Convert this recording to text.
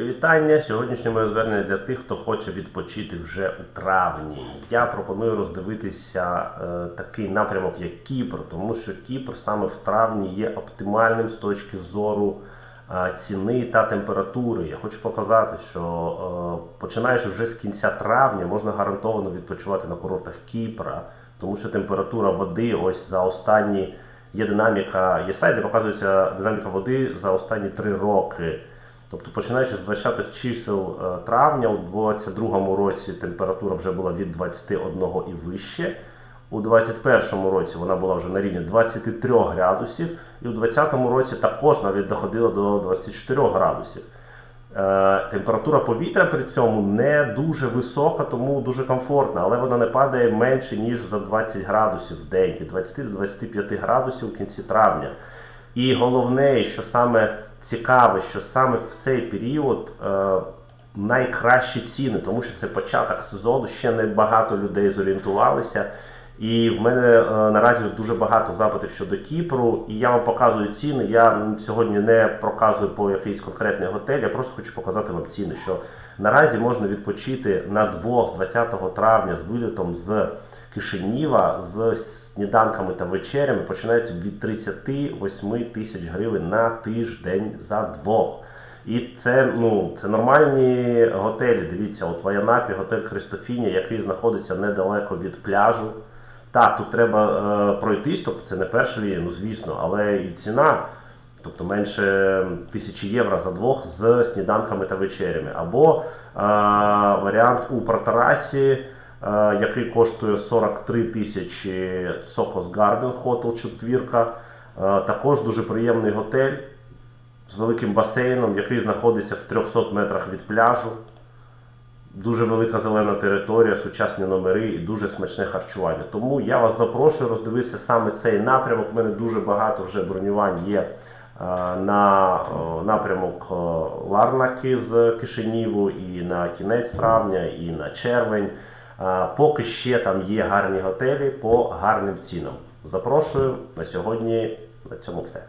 Вітання! Сьогоднішнє моє звернення для тих, хто хоче відпочити вже у травні. Я пропоную роздивитися е, такий напрямок, як Кіпр, тому що Кіпр саме в травні є оптимальним з точки зору е, ціни та температури. Я хочу показати, що е, починаючи вже з кінця травня, можна гарантовано відпочивати на курортах Кіпра, тому що температура води ось за останні є динаміка, є сайт, де показується динаміка води за останні три роки. Тобто, починаючи з 20-х чисел е, травня, у 2022 році температура вже була від 21 і вище. У 2021 році вона була вже на рівні 23 градусів, і у 2020 році також навіть доходила до 24 градусів. Е, Температура повітря при цьому не дуже висока, тому дуже комфортна, але вона не падає менше, ніж за 20 градусів в день, від 20 до 25 градусів у кінці травня. І головне, що саме цікаве, що саме в цей період е, найкращі ціни, тому що це початок сезону, ще не багато людей зорієнтувалися. І в мене е, наразі дуже багато запитів щодо Кіпру, і я вам показую ціни. Я сьогодні не проказую по якийсь конкретний готель, я просто хочу показати вам ціни, що наразі можна відпочити на двох з 20 травня з вилітом з Кишиніва з сніданками та вечерями починається від 38 тисяч гривень на тиждень за двох. І це, ну, це нормальні готелі. Дивіться, от в Аянапі готель Христофіня, який знаходиться недалеко від пляжу. Так, тут треба е, пройтись, тобто це не перша лінія, ну звісно, але і ціна, тобто менше тисячі євро за двох з сніданками та вечерями. Або е, варіант у Протарасі, е, який коштує 43 тисячі Sokos Garden Hotel четвірка. Е, також дуже приємний готель з великим басейном, який знаходиться в 300 метрах від пляжу. Дуже велика зелена територія, сучасні номери і дуже смачне харчування. Тому я вас запрошую роздивитися саме цей напрямок. У мене дуже багато вже бронювань є е, на напрямок е, Ларнаки з Кишиніву і на кінець травня, і на червень. Е, Поки ще там є гарні готелі по гарним цінам. Запрошую на сьогодні. На цьому все.